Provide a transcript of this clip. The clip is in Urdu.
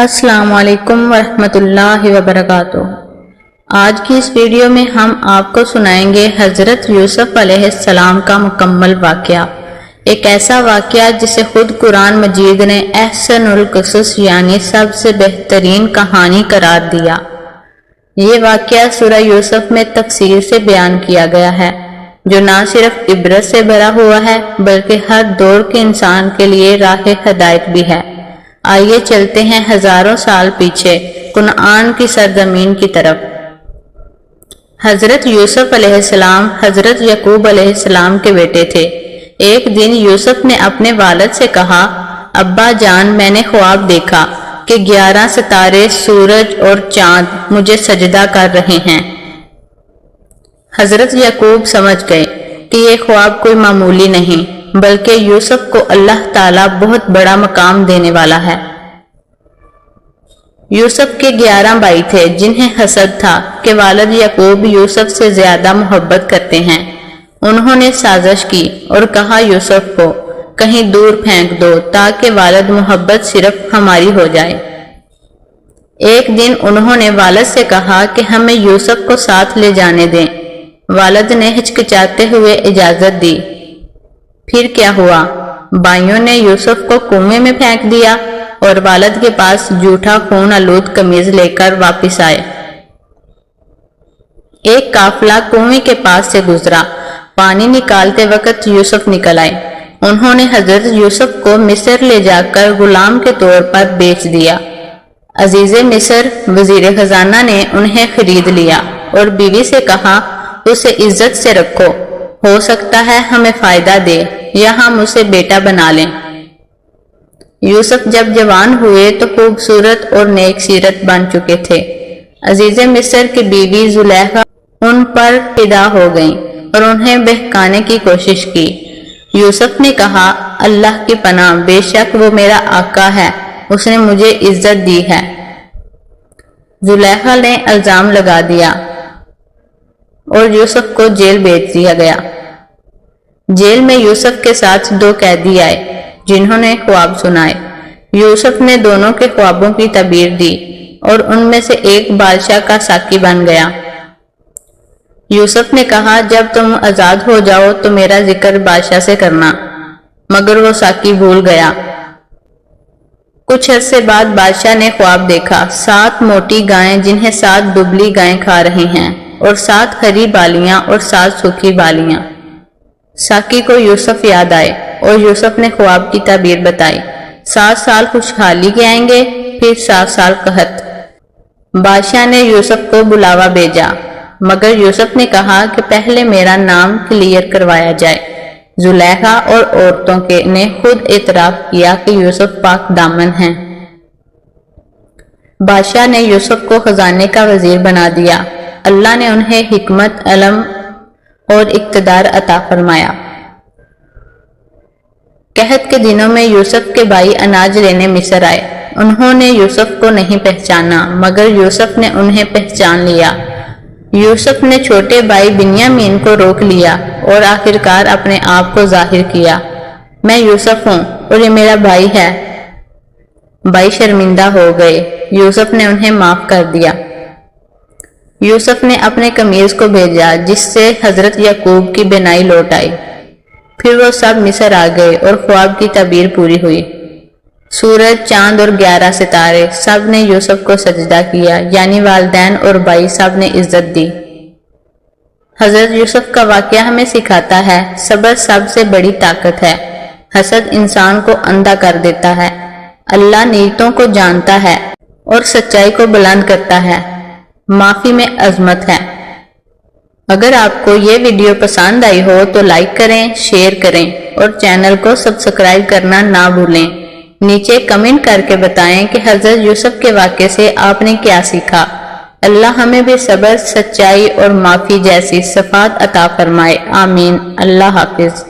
السلام علیکم ورحمۃ اللہ وبرکاتہ۔ آج کی اس ویڈیو میں ہم آپ کو سنائیں گے حضرت یوسف علیہ السلام کا مکمل واقعہ۔ ایک ایسا واقعہ جسے خود قرآن مجید نے احسن القصص یعنی سب سے بہترین کہانی قرار دیا۔ یہ واقعہ سورہ یوسف میں تفصیل سے بیان کیا گیا ہے، جو نہ صرف عبرت سے بھرا ہوا ہے، بلکہ ہر دور کے انسان کے لیے راہ ہدایت بھی ہے۔ آئیے چلتے ہیں ہزاروں سال پیچھے، کنعان کی سرزمین کی طرف۔ حضرت یوسف علیہ السلام حضرت یعقوب علیہ السلام کے بیٹے تھے۔ ایک دن یوسف نے اپنے والد سے کہا، ابا جان، میں نے خواب دیکھا کہ گیارہ ستارے سورج اور چاند مجھے سجدہ کر رہے ہیں۔ حضرت یعقوب سمجھ گئے کہ یہ خواب کوئی معمولی نہیں۔ بلکہ یوسف کو اللہ تعالیٰ بہت بڑا مقام دینے والا ہے۔ یوسف کے گیارہ بھائی تھے، جنہیں حسد تھا کہ والد یعقوب یوسف سے زیادہ محبت کرتے ہیں۔ انہوں نے سازش کی اور کہا، یوسف کو، کہیں دور پھینک دو تاکہ والد محبت صرف ہماری ہو جائے۔ ایک دن انہوں نے والد سے کہا کہ ہمیں یوسف کو ساتھ لے جانے دیں۔ والد نے ہچکچاتے ہوئے اجازت دی۔ پھر کیا ہوا؟ بائیوں نے یوسف کو کنویں میں پھینک دیا اور والد کے پاس جھوٹا خون آلود کمیز لے کر واپس آئے۔ ایک قافلہ کنویں کے پاس سے گزرا۔ پانی نکالتے وقت یوسف نکل آئے۔ انہوں نے حضرت یوسف کو مصر لے جا کر غلام کے طور پر بیچ دیا۔ عزیز مصر، وزیر خزانہ نے انہیں خرید لیا اور بیوی سے کہا، اسے عزت سے رکھو، ہو سکتا ہے ہمیں فائدہ دے۔ یا ہم اسے بیٹا بنا لیں۔ یوسف جب جوان ہوئے تو خوبصورت اور نیک سیرت بن چکے تھے۔ عزیز مصر کی بیوی زلیخا ان پر فدا ہو گئیں اور انہیں بہکانے کی کوشش کی۔ یوسف نے کہا، اللہ کی پناہ، بے شک وہ میرا آقا ہے، اس نے مجھے عزت دی ہے۔ زلیخا نے الزام لگا دیا اور یوسف کو جیل بیچ دیا گیا۔ جیل میں یوسف کے ساتھ دو قیدی آئے، جنہوں نے خواب سنائے۔ یوسف نے دونوں کے خوابوں کی تعبیر دی اور ان میں سے ایک بادشاہ کا ساکی بن گیا۔ یوسف نے کہا، جب تم آزاد ہو جاؤ تو میرا ذکر بادشاہ سے کرنا۔ مگر وہ ساکی بھول گیا۔ کچھ عرصے بعد بادشاہ نے خواب دیکھا۔ سات موٹی گائیں جنہیں سات دبلی گائیں کھا رہی ہیں اور سات ہری بالیاں اور سات سوکھی بالیاں۔ ساکی کو یوسف یاد آئے اور یوسف نے خواب کی تعبیر بتائی۔ سات سال خوشحالی کے آئیں گے، پھر سات سال قحط۔ بادشاہ نے یوسف کو بلاوا بھیجا۔ مگر یوسف نے کہا کہ پہلے میرا نام کلیئر کروایا جائے۔ زلیخا اور عورتوں کے نے خود اعتراف کیا کہ یوسف پاک دامن ہیں۔ بادشاہ نے یوسف کو خزانے کا وزیر بنا دیا۔ اللہ نے انہیں حکمت، علم اور اقتدار عطا فرمایا۔ قحط کے دنوں میں یوسف کے بھائی اناج لینے مصر آئے۔ انہوں نے یوسف کو نہیں پہچانا، مگر یوسف نے انہیں پہچان لیا۔ یوسف نے چھوٹے بھائی بنیامین کو روک لیا اور آخرکار اپنے آپ کو ظاہر کیا۔ میں یوسف ہوں اور یہ میرا بھائی ہے۔ بھائی شرمندہ ہو گئے۔ یوسف نے انہیں معاف کر دیا۔ یوسف نے اپنے کمیز کو بھیجا، جس سے حضرت یعقوب کی بینائی لوٹ آئی۔ پھر وہ سب مصر آ گئے اور خواب کی تعبیر پوری ہوئی۔ سورج، چاند اور گیارہ ستارے، سب نے یوسف کو سجدہ کیا یعنی والدین اور بھائی سب نے عزت دی۔ حضرت یوسف کا واقعہ ہمیں سکھاتا ہے، صبر سب سے بڑی طاقت ہے۔ حسد انسان کو اندھا کر دیتا ہے۔ اللہ نیتوں کو جانتا ہے اور سچائی کو بلند کرتا ہے۔ معافی میں عظمت ہے۔ اگر آپ کو یہ ویڈیو پسند آئی ہو تو لائک کریں، شیئر کریں اور چینل کو سبسکرائب کرنا نہ بھولیں۔ نیچے کمنٹ کر کے بتائیں کہ حضرت یوسف کے واقعے سے آپ نے کیا سیکھا۔ اللہ ہمیں بھی صبر، سچائی اور معافی جیسی صفات عطا فرمائے۔ آمین۔ اللہ حافظ۔